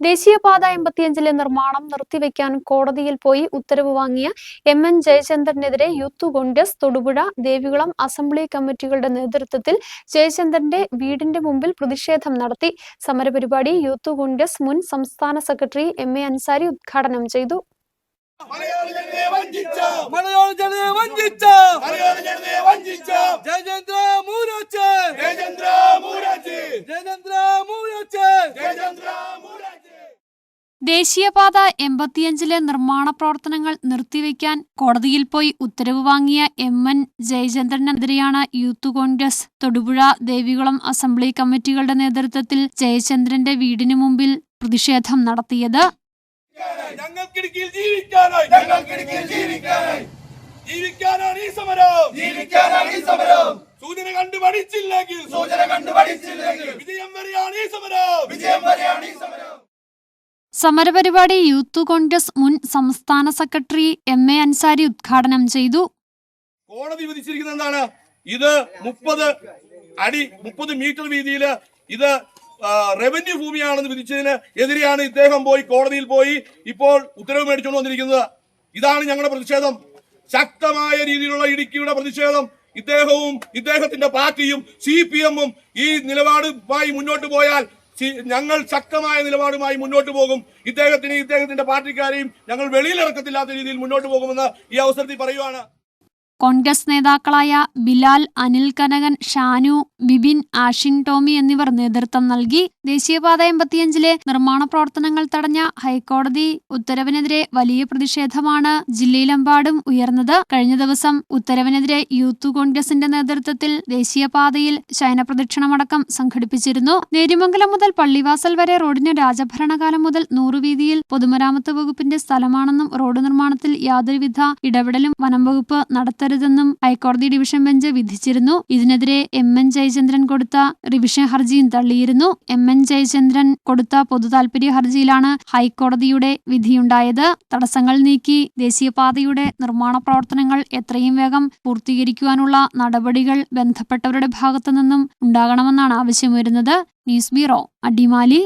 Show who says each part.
Speaker 1: ദേശീയപാത എൺപത്തിയഞ്ചിലെ നിർമ്മാണം നിർത്തിവെക്കാൻ കോടതിയിൽ പോയി ഉത്തരവ് വാങ്ങിയ എം എൻ ജയചന്ദ്രനെതിരെ യൂത്ത് കോൺഗ്രസ് തൊടുപുഴ ദേവികുളം അസംബ്ലി കമ്മിറ്റികളുടെ നേതൃത്വത്തിൽ ജയചന്ദ്രന്റെ വീടിന്റെ മുമ്പിൽ പ്രതിഷേധം നടത്തി. സമരപരിപാടി യൂത്ത് കോൺഗ്രസ് മുൻ സംസ്ഥാന സെക്രട്ടറി എം എ അൻസാരി ഉദ്ഘാടനം ചെയ്തു.
Speaker 2: മലയാള ജനതയെ വഞ്ചിച്ച.
Speaker 3: മലയാള ജനതയെ വഞ്ചിച്ച.
Speaker 2: മലയാള ജനതയെ വഞ്ചിച്ച
Speaker 3: ജയചന്ദ്ര മൂരാച്ച്.
Speaker 2: ജയചന്ദ്ര
Speaker 3: മൂരാച്ച്.
Speaker 2: ജയചന്ദ്ര മൂരാജി
Speaker 1: ദേശീയപാത എൺപത്തിയഞ്ചിലെ നിർമ്മാണ പ്രവർത്തനങ്ങൾ നിർത്തിവെക്കാൻ കോടതിയിൽ പോയി ഉത്തരവ് വാങ്ങിയ എം എൻ ജയചന്ദ്രനെതിരെയാണ് യൂത്ത് കോൺഗ്രസ് തൊടുപുഴ ദേവികുളം അസംബ്ലി കമ്മിറ്റികളുടെ നേതൃത്വത്തിൽ ജയചന്ദ്രന്റെ വീടിന് മുമ്പിൽ പ്രതിഷേധം നടത്തിയത്.
Speaker 2: ഞങ്ങൾക്കിടയിൽ ജീവിക്കാനായി. ഞങ്ങൾക്കിടയിൽ ജീവിക്കാനായി. ജീവിക്കാനാണ് ഈ സമരം. ജീവിക്കാനാണ് ഈ സമരം. സൂചന കണ്ടു പഠിച്ചില്ലെങ്കിൽ സൂചന കണ്ടു പഠിച്ചില്ലെങ്കിൽ വിജയം വരെയാണ് ഈ സമരം വിജയം വരെയാണ് ഈ സമരം
Speaker 1: സമരപരിപാടി യൂത്ത് കോൺഗ്രസ് മുൻ സംസ്ഥാന സെക്രട്ടറി എം എ അൻസാരി ഉദ്ഘാടനം ചെയ്തു.
Speaker 2: കോടതി വിധിച്ചിരിക്കുന്നത് എന്താണ്? ഇത് മുപ്പത് അടി മുപ്പത് മീറ്റർ വീതിയിൽ ഇത് റവന്യൂ ഭൂമിയാണെന്ന് വിധിച്ചതിന് എതിരെയാണ് ഇദ്ദേഹം പോയി കോടതിയിൽ പോയി ഇപ്പോൾ ഉത്തരവ് മേടിച്ചുകൊണ്ട് വന്നിരിക്കുന്നത്. ഇതാണ് ഞങ്ങളുടെ പ്രതിഷേധം. ശക്തമായ രീതിയിലുള്ള ഇടുക്കിയുടെ പ്രതിഷേധം. ഇദ്ദേഹവും ഇദ്ദേഹത്തിന്റെ പാർട്ടിയും സി പി എമ്മും ഈ നിലപാടുമായി മുന്നോട്ട് പോയാൽ ഞങ്ങൾ ശക്തമായ നിലപാടുമായി മുന്നോട്ട് പോകും. ഇദ്ദേഹത്തിന് ഇദ്ദേഹത്തിന്റെ പാർട്ടിക്കാരെയും ഞങ്ങൾ വെളിയിലിറക്കത്തില്ലാത്ത രീതിയിൽ മുന്നോട്ട് പോകുമെന്ന് ഈ അവസരത്തിൽ പറയുവാണ്.
Speaker 1: കോൺഗ്രസ് നേതാക്കളായ ബിലാൽ അനിൽ കനകൻ ഷാനു ബിബിൻ ആഷിൻ ടോമി എന്നിവർ നേതൃത്വം നൽകി. ദേശീയപാത എൺപത്തിയഞ്ചിലെ നിർമ്മാണ പ്രവർത്തനങ്ങൾ തടഞ്ഞ ഹൈക്കോടതി ഉത്തരവിനെതിരെ വലിയ പ്രതിഷേധമാണ് ജില്ലയിലെമ്പാടും ഉയർന്നത്. കഴിഞ്ഞ ദിവസം ഉത്തരവിനെതിരെ യൂത്ത് കോൺഗ്രസിന്റെ നേതൃത്വത്തിൽ ദേശീയപാതയിൽ ശയനപ്രദക്ഷിണമടക്കം സംഘടിപ്പിച്ചിരുന്നു. നേരിമംഗലം മുതൽ പള്ളിവാസൽ വരെ റോഡിന് രാജഭരണകാലം മുതൽ നൂറു വീതിയിൽ പൊതുമരാമത്ത് വകുപ്പിന്റെ സ്ഥലമാണെന്നും റോഡ് നിർമ്മാണത്തിൽ യാതൊരുവിധ ഇടപെടലും വനം വകുപ്പ് നടത്തരുതെന്നും ഹൈക്കോടതി ഡിവിഷൻ ബെഞ്ച് വിധിച്ചിരുന്നു. ഇതിനെതിരെ എം. എൻ. ജയചന്ദ്രൻ കൊടുത്ത റിവിഷൻ ഹർജിയും തള്ളിയിരുന്നു. എം. എൻ. ജയചന്ദ്രൻ കൊടുത്ത പൊതുതാൽപര്യ ഹർജിയിലാണ് ഹൈക്കോടതിയുടെ വിധിയുണ്ടായത്. തടസ്സങ്ങൾ നീക്കി ദേശീയപാതയുടെ നിർമ്മാണ പ്രവർത്തനങ്ങൾ എത്രയും വേഗം പൂർത്തീകരിക്കുവാനുള്ള നടപടികൾ ബന്ധപ്പെട്ടവരുടെ ഭാഗത്തു നിന്നും ഉണ്ടാകണമെന്നാണ് ആവശ്യം വരുന്നത് ന്യൂസ് ബ്യൂറോ അടിമാലി.